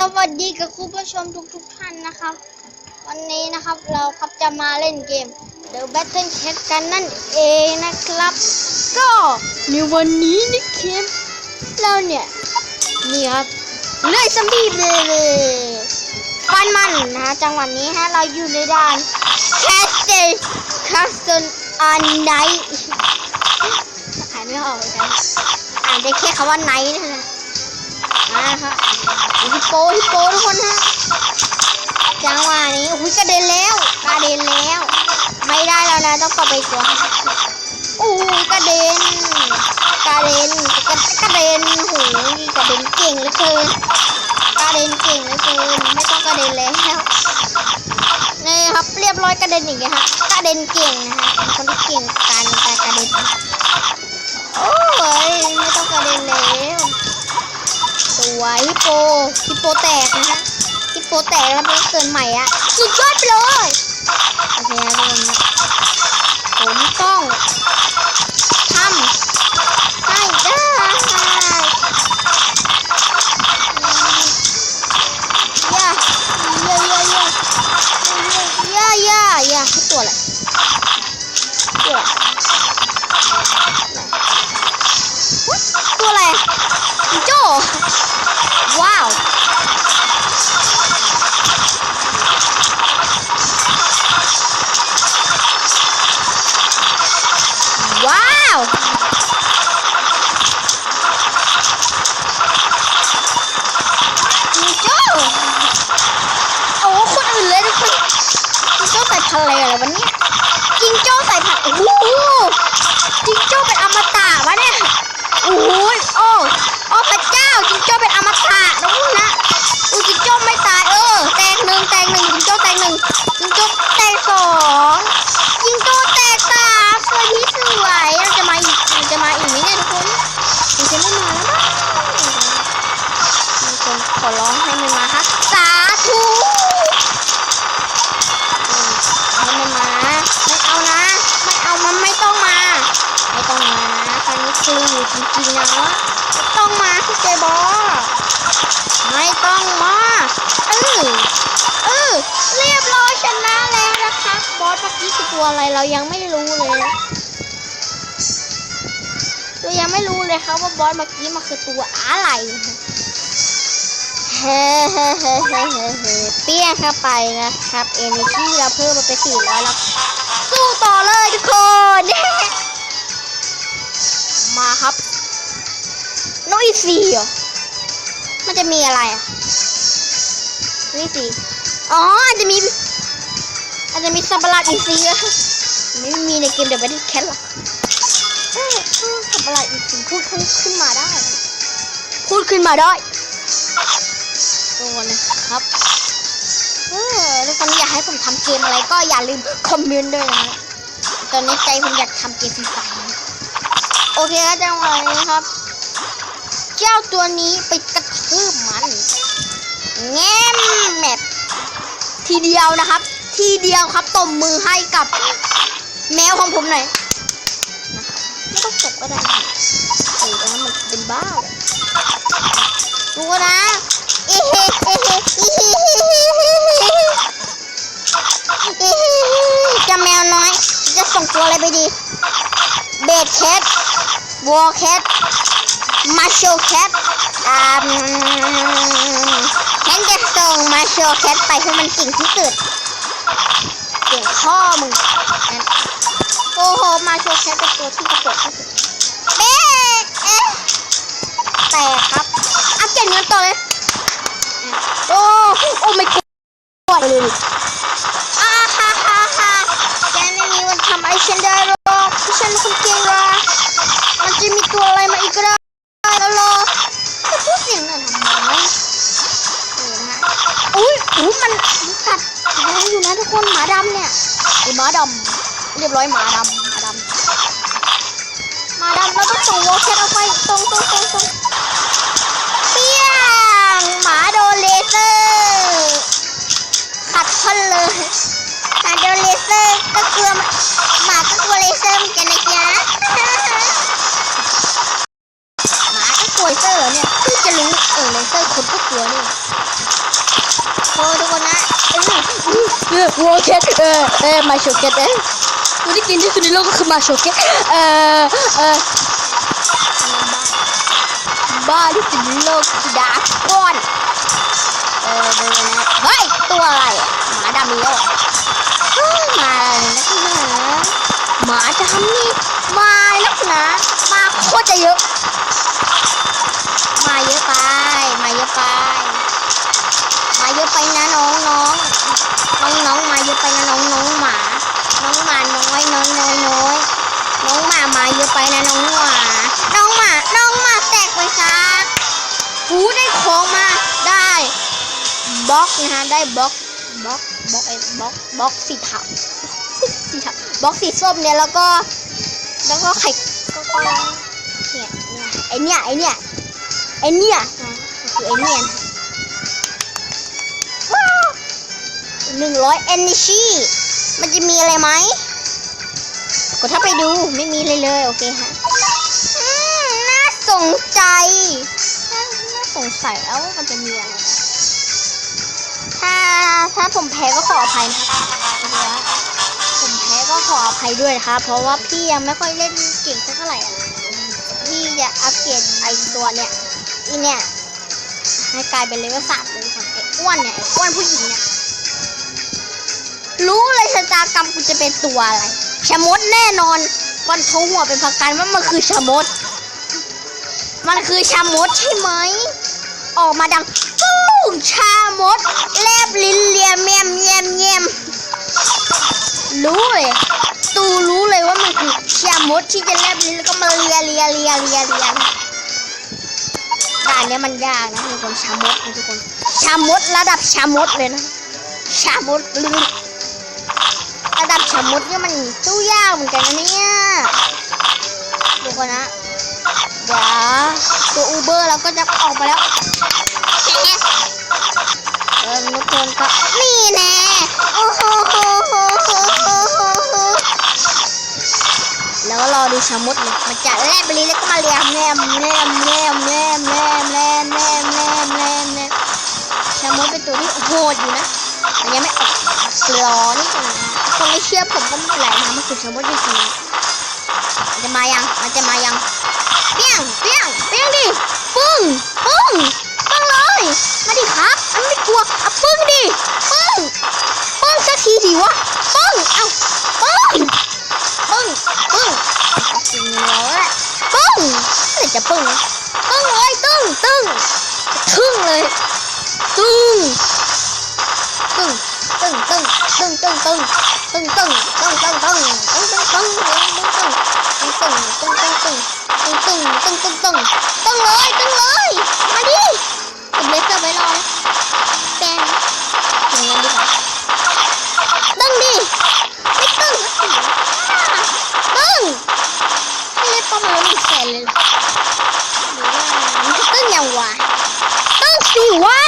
สวัสดีกับคุณผู้ชมทุกๆท่านนะครับ วันนี้นะครับเราครับจะมาเล่นเกม The Battle Cat กันนั่นเองนะครับ ก็ในวันนี้นะเกมเราเนี่ยนี่ครับเลื่อยซัมบี้เลยฟันมันนะจังหวะนี้ฮะเราอยู่ในด่าน Castle Castle on Night อ่านไม่ออกเลยอ่านได้แค่คำว่า Night นะ มาครับฮิปโปฮิปโปทุกคนฮะจังหวะนี้อุ้ยกระเด็นแล้วกระเด็นแล้ว ไม่ได้แล้วนะต้องกลับไปตัวโอ้กระเด็นกระเด็นกระกระเด็นหูกระเด็นเก่งเหลือเกินกระเด็นเก่งเหลือเกินไม่ต้องกระเด็นแล้วนี่ครับเรียบร้อยกระเด็นอย่างเงี้ยฮะกระเด็นเก่งนะฮะเป็นคนที่เก่งการการกระเด็นโอ้ยไม่ต้องกระเด็นแล้ว วยฮิปโปฮิปโปแตกนะฮะฮิปโปแตกแล้วมันเกิดใหม่อะสุดยอดไปเลยโอเคครับทุกคนผมต้อง คืออยู่จริงๆนะไม่ต้องมาพี่เจบอไม่ต้องมาเออเออเรียบร้อยชนะแล้วนะคะบอสเมื่อกี้คือตัวอะไรเรายังไม่รู้เลยเรายังไม่รู้เลยครับว่าบอสเมื่อกี้มันคือตัวอะไรเฮ้เฮ้เฮ้เฮ้เฮ้เฮ้เปี้ยงเข้าไปนะครับเอเนจีเราเพิ่มมาเป็นสี่ร้อยแล้วสู้ต่อเลยทุกคน มาครับนกอีซีเหรอมันจะมีอะไรอะนกอีซีอ๋ออาจจะมีอาจจะมีสัตว์ประหลาดอีซีอะไม่มีในเกมเดอะแบทเทิลแคทหรอกเออเออสัตว์ประหลาดอีซีพูดขึ้นขึ้นมาได้ พูดขึ้นมาได้ตัวนะครับเออทุกคนอยากให้ผมทำเกมอะไรก็อย่าลืมคอมเมนต์ด้วยนะตอนนี้ใจผมอยากทำเกมฟรีไฟร์นะ โอเคครับจังหวะนี้ครับ เจ้าตัวนี้ไปกระทืบมันแง้มแมปทีเดียวนะครับ ทีเดียวครับตบมือให้กับแมวของผมหน่อยไม่ต้องตบก็ได้นะโอ้ยนะมันเป็นบ้าเลยดูนะเอ๊ะเอ๊ะเอ๊ะเอ๊ะเอ๊ะเอ๊ะเอ๊ะเจะแมวน้อย จะส่งตัวอะไรไปดี เบดแคท วอลแคทมาโชแคทอ่าฉันจะส่งมาโชแคทไปเพราะมันเก่งที่สุดเก่งข้อมึงโอ้โหมาโชแคทเป็นตัวที่กระโดดที่สุดเบ๊ะเอ๊ะแต่ครับอัพเกรดเงินต่อเลย ตรงวอลแคทเอาไปตรงตรงตรงตรงเปี้ยงหมาโดนเลเซอร์ขัดคนเลยหมาโดนเลเซอร์ก็กลัวหมาก็กลัวเลเซอร์เหมือนกันนะจ๊ะหมาก็กลัวเลเซอร์เนี่ยเพิ่จะรู้เออเลเซอร์คนก็กลัวนี่โอ้ทุกคนนะเออวอลแคทเออเออมาโชว์แคทเออคนที่กินที่สุดในโลกก็คือมาโชเกตเอ่อเออ บ้าที่ถึงโลกดาก้อนเออดูนเฮ้ยตัวอะไรหมาดำเยอะมาลักนะหมาจะทำนี่มาลักนะมาโคตรจะเยอะมาเยอะไปมาเยอะไปมาเยอะไปนะน้องน้องน้องน้องมาเยอะไปนะน้องน้องหมา น้องหมาน้อยน้อยน้อยน้อยน้องหมามาเยอะไปนะน้องหมา หูได้ของมาได้บล็อกนะฮะได้บล็อกบล็อกบล็อกไอ้บล็อกบล็อกสีเทาสีเทาบล็อกสีส้มเนี่ยแล้วก็ แล้วก็ไข่ก็เนี่ยไอเนี่ยไอเนี่ยไอเนี่ยคือไอเนี่ยหนึ่งร้อยเอนชีมันจะมีอะไรไหมกดถ้าไปดูไม่มีเลยเลย โอเคฮะน่าสงใจ สงสัยแล้วว่ามันจะมีอะไร ถ้าถ้าผมแพ้ก็ขออภัยนะครับผมแพ้ก็ขออภัยด้วยครับ เพราะว่าพี่ยังไม่ค่อยเล่นเก่งเท่าไหร่พี่จะอัปเกรดไอตัวเนี้ยอีเนี้ยให้กลายเป็นเลเวลสามเลยค่ะไอ้อ้วนเนี่ยไอ้อ้วนผู้หญิงเนี่ยรู้เลยชะตากรรมกูจะเป็นตัวอะไรชะมดแน่นอนวันโชหัวเป็นพักการว่ามันคือชะมด มันคือชะมดใช่ไหม ออกมาดังซุ้งชามดแลบลิ้นเลียมแยมแยมแยมรู้เลยตูรู้เลยว่ามันคือชามดที่จะแลบลิ้นแล้วก็มาเลียเลียเลียเลียเลียด่านนี้มันยากนะทุกคนชามดทุกคนชามดระดับชามดเลยนะชามดลืมระดับชามดเนี่ยมันตู้ยากเหมือนกันนะเนี่ยดูก่นนะเดี๋ยว ตัวอูเบอร์เราก็จะออกมาแล้วเออมุดโดนก็นี่แน่โอ้โหแล้วก็รอดูชามุดมันจะแลบลิ้นแล้วก็มาเลียมแลมแลมแลมแลมแลมแลมแลมแลมแลมแลมชามุดเป็นตัวที่โหดอยู่นะมันยังไม่ออกกลอนี่นะคนไม่เชื่อผมก็ไม่เป็นไรนะมันคือชามุดจริงๆมันจะมายังมันจะมายัง งเปี้ยงเปี้ยงดิ ปึ้ง ปึ้ง ปึ้งเลย มาดิครับอันไม่กลัวอะปึ้งดิ ปึ้ง ปึ้งสักทีสิวะ ปึ้ง เอ้า ปึ้ง ปึ้ง ปึ้งจริงเลยปึ้งเดี๋ยวจะปึ้ง ปึ้งเลยตึ้งตึ้งทึ่งเลย ตึ้ง ตึ้ง ตึ้งตึ้งตึ้งตึ้งตึ้งตึ้งตึ้งตึ้งตึ้งตึ้งตึ้งตึ้งตึ้งตึ้งตึ้งตึ้ง ตึงตึงตึงตึงเลยตึงเลย มาดิเก็บเลเซอร์ไว้รอแปนอย่างนั้นดีกว่าตึ้งดิไม่ตึ้งก็ตึงตึงให้เล่นป้อมมันไม่แสนเลยหรือว่ามันตึ้งยังวะตึ้งสิวะ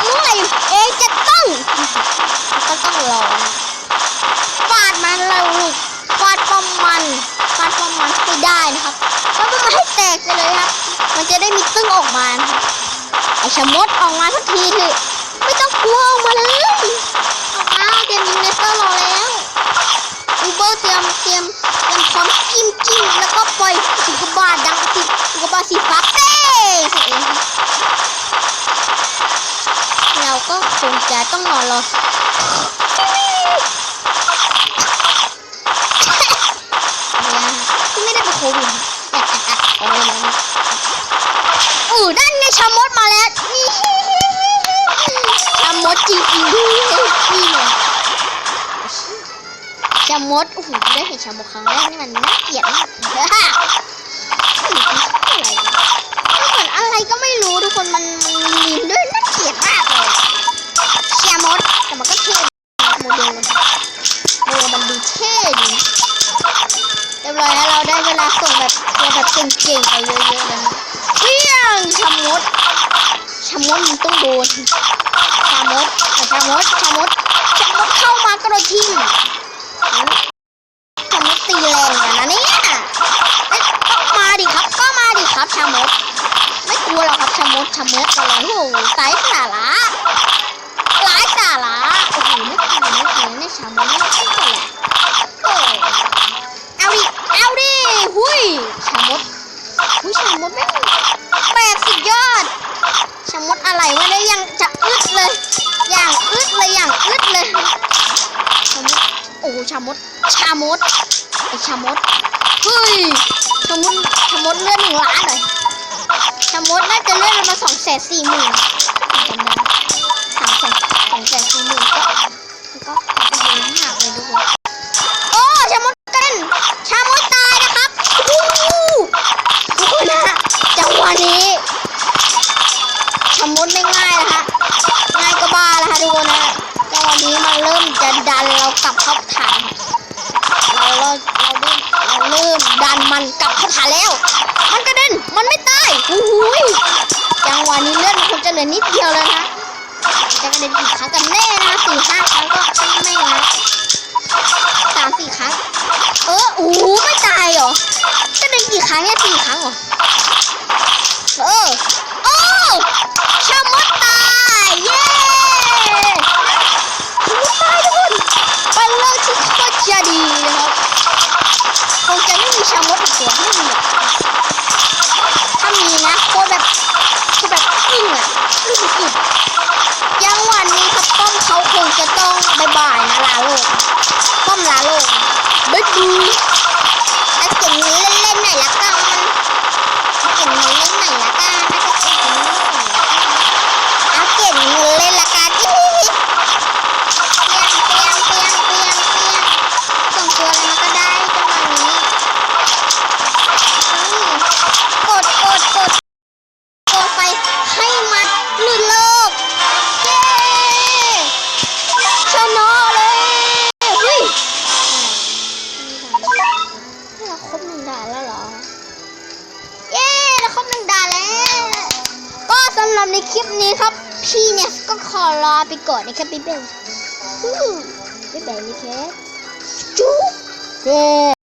เมื่อไหร่เอจะตึงก็ต้องรอนะฟาดมันเลยลูกฟาดป้อมมันฟาดป้อมมันให้ได้นะครับฟาดป้อมมันให้แตกไปเลยครับ มันจะได้มีตึ้งออกมา ไอชะมดออกมาสักทีเถอะไม่ต้องกลัวออกมาเลยออกมาเตรียมยิงเลเซอร์รอแล้วอูเบอร์เตรียมเตรียมเตรียมพร้อมจิ้มจิ้มแล้วก็ปล่อยอุกกบาตดังสิอุกกบาตสีฟ้าเต้เราก็คงจะต้องนอรอ ชมดโอ้โหได้เห็นชามดครั้งแรกนี่มันน่าเกลียดมากอะไมันเหมือนอะไรก็ไม่รู้ทุกคนมันมันมีลิ้นด้วยน่าเกลียดมากเลยชามดแต่มันก็เท่โมเดลมันโมเดลมันดูเท่ดีเรียบร้อยแล้วเราได้เวลาส่งแบบตัวแบบเก่งๆไปเยอะๆเลยนะเพียงชะมดชะมดมันต้องโดนชะมดอะชะมดชะมดชะมดเข้ามากระโดดทิ่ม ทำให้ตีแรงกันนะเนี่ยมาดิครับก็มาดิครับชามดไม่กลัวหรอกครับชามดชามดอะไรโอ้โหสายสาระตายสาระโอ้โหไม่กลัว ชามดน่าจะเลื่อนประมาสองแสนสี่หมื่นสามแสนสองแสนสี่หมื่นก็ก็ก็เยอะมากเลยทุกคนโอ้ชามดกระเด็นชามดตายนะครับอู้ทุกคนนะฮะจังหวะนี้ชามดไม่ง่ายนะฮะง่ายก็บ้าแล้วฮะทุกคนนะจังหวะนี้มันเริ่มจะดันเรากลับเข้าฐานเราเราเราเริ่มเราเริ่มดันมันกลับเข้าฐานแล้ว มันกระเด็นมันไม่ตายอู้หูยจั งหวะนี้เลื่อนมันคงจะเหลือนิดเดียวเลยนะจะกระเด็นกี่ครั้งกันแน่นะสี่ห้าครั้งก็ไม่นะสามสี่ครั้ง เออโอ้โหไม่ตายเหรอ จะเป็นกี่ครั้งเนี่ยสี่ครั้งเหรอ เออ โอ้ชะมดตาย เย้ชะมดตายทุกคนเป็นเรื่องที่โคตรจะดีนะครับ คงจะไม่มีชะมดอีกตัวไม่มีหรอกถ้ามีนะโคตรแบบโคตรแบบยิ่งอะรู้สึกสุดยังวันนี้ครับป้อมเขาคงจะต้องบายบายนะลาโลก ป้อมลาโลก บ๊ ไปก่อนนะครับบ๊ายบายฮู้บ๊ายบายนะครับจุ๊บเย้